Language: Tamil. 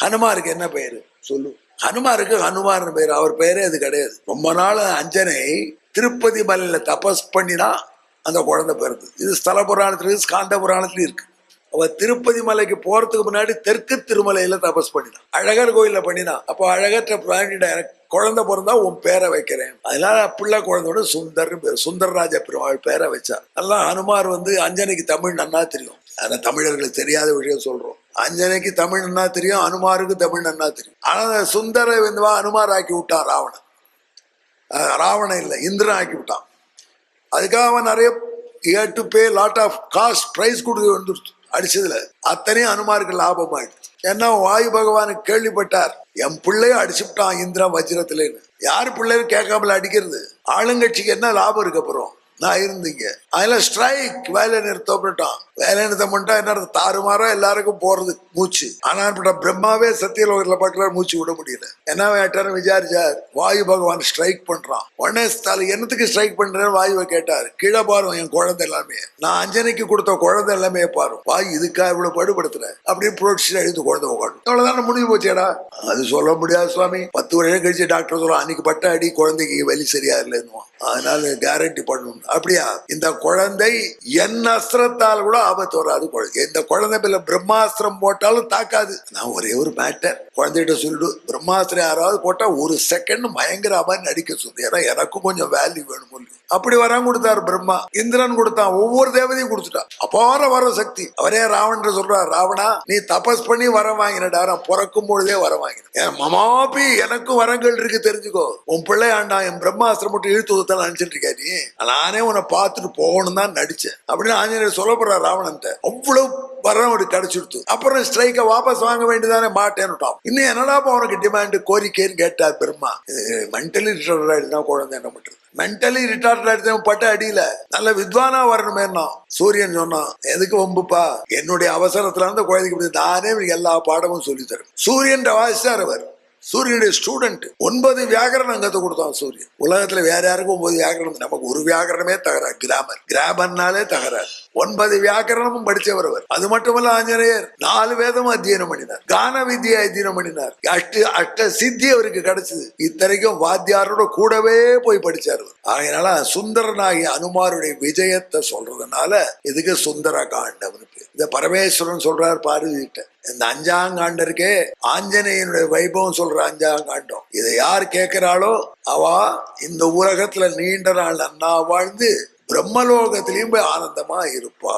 ஹனுமாருக்கு என்ன பெயர் சொல்லு. ஹனுமாருக்கு ஹனுமார்னு பெயர் அவர் பெயரே அது கிடையாது. ரொம்ப நாள் அஞ்சனை திருப்பதி மலையில தபஸ் பண்ணினா அந்த குழந்தை பிறகு இது ஸ்தல புராணத்துல இருக்கு ஸ்காந்த புராணத்துலயும் இருக்கு. அவ திருப்பதி மலைக்கு போறதுக்கு முன்னாடி தெற்கு திருமலையில தபஸ் பண்ணினான் அழகர் கோயிலில் பண்ணினான் அப்போ அழகற்ற பிராணிட எனக்கு குழந்தை பிறந்தா உன் பேரை வைக்கிறேன். அதனால பிள்ளை குழந்தையோட சுந்தர் பேர். சுந்தரராஜ பெருமாள் பேரை வச்சார். நல்லா ஹனுமார் வந்து அஞ்சனைக்கு தமிழ் நன்னா தெரியும். ஆனா தமிழர்களுக்கு தெரியாத விஷயம் சொல்றோம். அஞ்சனைக்கு தமிழ் என்ன தெரியும் அனுமாருக்கு தமிழ் என்ன தெரியும். ஆனால் சுந்தர விந்துவா அனுமார் ஆக்கி விட்டான் ராவணன். ராவணன் இல்லை இந்திரன் ஆக்கி விட்டான். அதுக்காக அவன் நிறைய ஏ to pay lot of cost price கொடுக்க வந்துருச்சு அடிச்சதுல அத்தனையும் அனுமாருக்கு லாபம் ஆயிடுச்சு ஏன்னா வாயு பகவானுக்கு கேள்விப்பட்டார் என் பிள்ளைய அடிச்சுட்டான் இந்திரன் வஜ்ரத்துலன்னு. யார் பிள்ளையும் கேட்காமல அடிக்கிறது? ஆளுங்கட்சிக்கு என்ன லாபம் இருக்க அப்புறம் நான் இருந்தீங்க. அதெல்லாம் ஸ்ட்ரைக் வேலை நிறுத்தம் பண்ணிட்டான் வேலை நிறுத்தம் பண்ணிட்டா என்ன தாறுமாறா எல்லாருக்கும் போறது மூச்சு. ஆனால் பிரம்மாவே சத்தியலோகத்தில் பார்க்கல மூச்சு விட முடியல. என்ன வேட்டாரு விசாரிச்சார். வாயு பகவான் ஸ்ட்ரைக் பண்றான். உடனே தலை என்னத்துக்கு ஸ்ட்ரைக் பண்றேன்னு? வாயுவை கேட்டார். கீழே பாருவோம் என் குழந்தை எல்லாமே. நான் அஞ்சனைக்கு கொடுத்த குழந்தை எல்லாமே பாரு. வாயு இதுக்கா இவ்வளவு படுபடுத்துற? அப்படியே புரட்சி எழுந்து குழந்தை உட்காந்து அவ்வளவுதானே முடிவு போச்சேடா? அது சொல்ல முடியாது சுவாமி. பத்து வருஷம் கழிச்சு டாக்டர் சொல்லுவான் அன்னைக்கு பட்ட அடி குழந்தைக்கு வலி சரியா இல்லைன்னு அதனால கேரண்டி பண்ணணும். அப்படியா? இந்த குழந்தை என் அஸ்திரத்தால் கூட ஆபத்து வராது குழந்தை. இந்த குழந்தை மேல பிரம்மாஸ்திரம் போட்டாலும் தாக்காது. நான் ஒரே ஒரு மேட்டர் குழந்தைகிட்ட சொல்லிடு பிரம்மாஸ்திரம் யாராவது போட்டா ஒரு செகண்ட் மயங்கர மாதிரி நடிக்க சொல்லு. ஏன்னா எனக்கும் கொஞ்சம் வேல்யூ வேணும் சொல்லி. அப்படி வரம் கொடுத்தாரு பிரம்மா. இந்திரன் கொடுத்தான். ஒவ்வொரு தேவதையும் கொடுத்துட்டான் அபார வர சக்தி. அவரே ராவணன் சொல்றார் ராவணா நீ தபஸ் பண்ணி வரம் வாங்கினடா. நான் பிறக்கும் பொழுதே வரம் வாங்கினேன். மமாபி எனக்கும் வரங்கள் இருக்கு தெரிஞ்சுக்கோ. உன் பிள்ளை ஆண்டா என் பிரம்மாஸ்திரம் மட்டும் இழுத்து ஊத்தலாம் நினைச்சிட்டு இருக்கா நீ? நானே உன்னை பார்த்துட்டு போகணும் தான் நடிச்சேன். அப்படின்னு ஆஞ்சநேயர் சொல்லப்படுறார் போறார் ராவணன்ட்ட. அவ்வளவு வரம் அவருக்கு கிடைச்சிடுத்து. அப்புறம் ஸ்ட்ரைக்கை வாபஸ் வாங்க வேண்டியதானே மாட்டேன்னுட்டான் இன்னும் என்னடாப்பா உனக்கு டிமாண்ட் கோரிக்கைன்னு கேட்டார் பெருமா? மென்டலி ரிட்டர்ட் ஆயிடுனா குழந்தை என்ன பண்றது? மென்டலி ரிட்டார்ட் ஆயிடுச்சு பட்ட அடியில. நல்ல வித்வானா வரணுமே சூரியன் சொன்னான் எதுக்கு வம்புப்பா? என்னுடைய அவசரத்துல இருந்து குழந்தைக்கு நானே எல்லா பாடமும் சொல்லி தரும் சூரியன் வாசிச்சார் அவர். சூரியனுடைய ஸ்டூடெண்ட் ஒன்பது வியாகரணம் கத்து கொடுத்தான் சூரியன். உலகத்துல வேற யாருக்கும் ஒன்பது வியாகரணம் நமக்கு ஒரு வியாகரணமே தகராறு. கிராமர் கிராமர்னாலே தகராறு. ஒன்பது வியாக்கரணமும் படிச்சவர் அவர். அது மட்டுமல்ல ஆஞ்சநேயர் நாலு வேதமும் அத்தியனம் பண்ணினார். கான வித்தியை அத்தியனம் பண்ணினார். அஷ்ட அஷ்ட சித்தி அவருக்கு கிடைச்சது. இத்தனைக்கும் வாத்தியாரோட கூடவே போய் படிச்சார் அதனால சுந்தரனாகி அனுமாருடைய விஜயத்தை சொல்றதுனால இதுக்கு சுந்தர காண்டம்னு பேர். இந்த பரமேஸ்வரன் சொல்றார் பார்வதிட்ட இந்த அஞ்சாங்காண்டம் இருக்கே ஆஞ்சநேயனுடைய வைபவம் சொல்ற அஞ்சாங்காண்டம் இதை யார் கேட்கிறாளோ அவ இந்த உலகத்துல நீண்ட நாள் நன்னா வாழ்ந்து பிரம்மலோகத்திலையும் போய் ஆனந்தமா இருப்பா.